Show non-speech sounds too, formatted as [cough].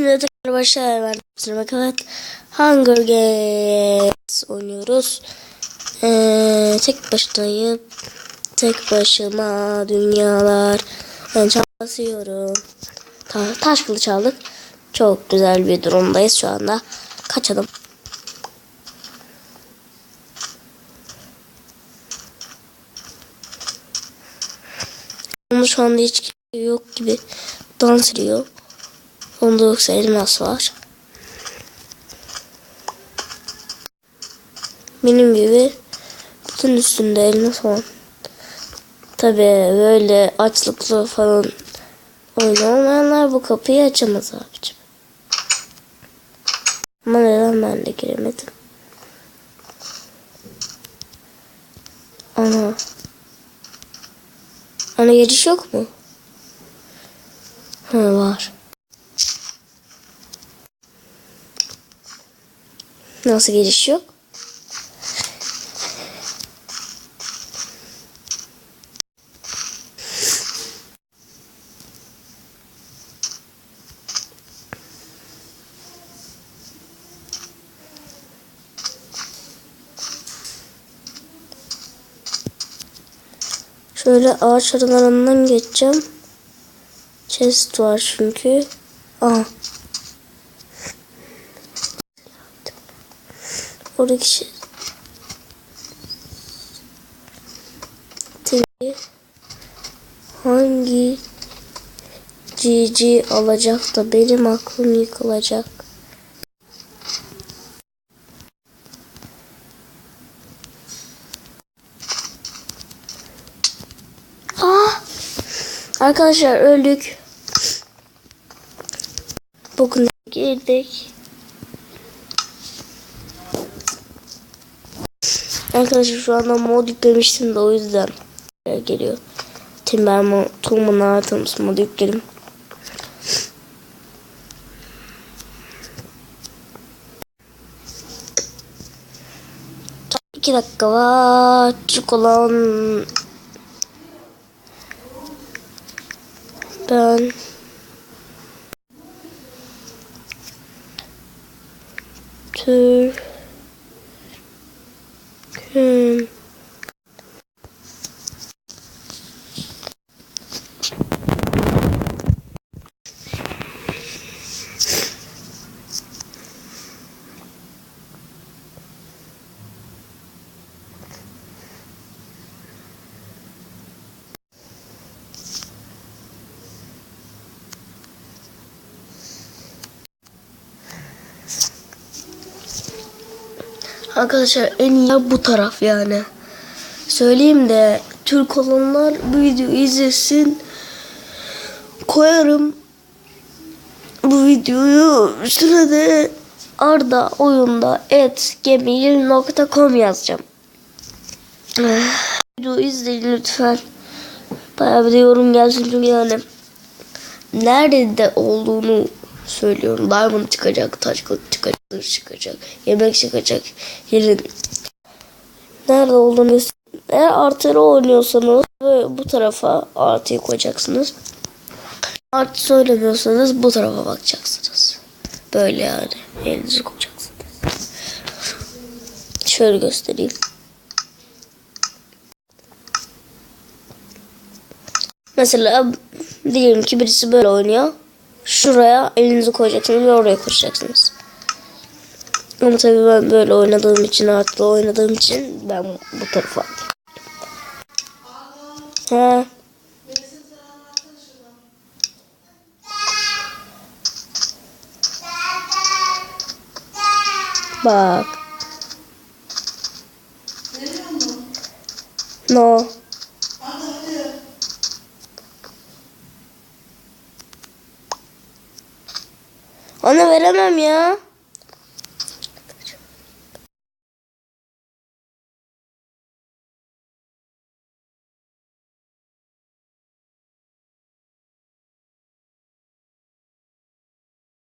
De tekrar başlar verdim. Evet. Hunger Games oynuyoruz. Ee, tek başınayım. Tek başıma dünyalar. Ben çal basıyorum. Ta taş kılıç aldık. Çok güzel bir durumdayız şu anda. Kaçalım. Ama şu anda hiç kimse yok gibi dans ediyor. Onda yoksa elmas var. Benim gibi bütün üstünde elmas olan. Tabi böyle açlıklı falan oyun olmayanlar bu kapıyı açamaz abicim. Ama neden ben de giremedim? Ana. Ana giriş yok mu? Ha var. Nasıl giriş yok? Şöyle ağaç aralarından geçeceğim. Chest var çünkü. Aha. Oradaki şey. Tabii. Hangi cici alacak da benim aklım yıkılacak. Ah! Arkadaşlar öldük. Bugün girdik. Arkadaşlar şu anda mod yüklemiştim de o yüzden geliyor. Timberman, Tulman Artams modu yükledim. İki dakika var. Çık olan ben Türk'üm. Arkadaşlar en iyi bu taraf yani. Söyleyeyim de Türk olanlar bu videoyu izlesin. Koyarım. Bu videoyu üstüne Arda oyunda et gmail.com yazacağım. [sighs] Videoyu izleyin lütfen. Bayağı bir yorum gelsin çünkü yani nerede olduğunu söylüyorum. Diamond çıkacak, taş çıkacak, çıkacak, yemek çıkacak. Yerin nerede olduğunu eğer artırı oynuyorsanız bu tarafa artıyı koyacaksınız. Artı söylemiyorsanız bu tarafa bakacaksınız. Böyle yani. Elinizi koyacaksınız. Şöyle göstereyim. Mesela diyelim ki birisi böyle oynuyor. Şuraya elinizi koyacaksınız ve oraya koşacaksınız. Ama tabii ben böyle oynadığım için, artı oynadığım için ben bu tarafa He. Bak. No. Ona veremem ya.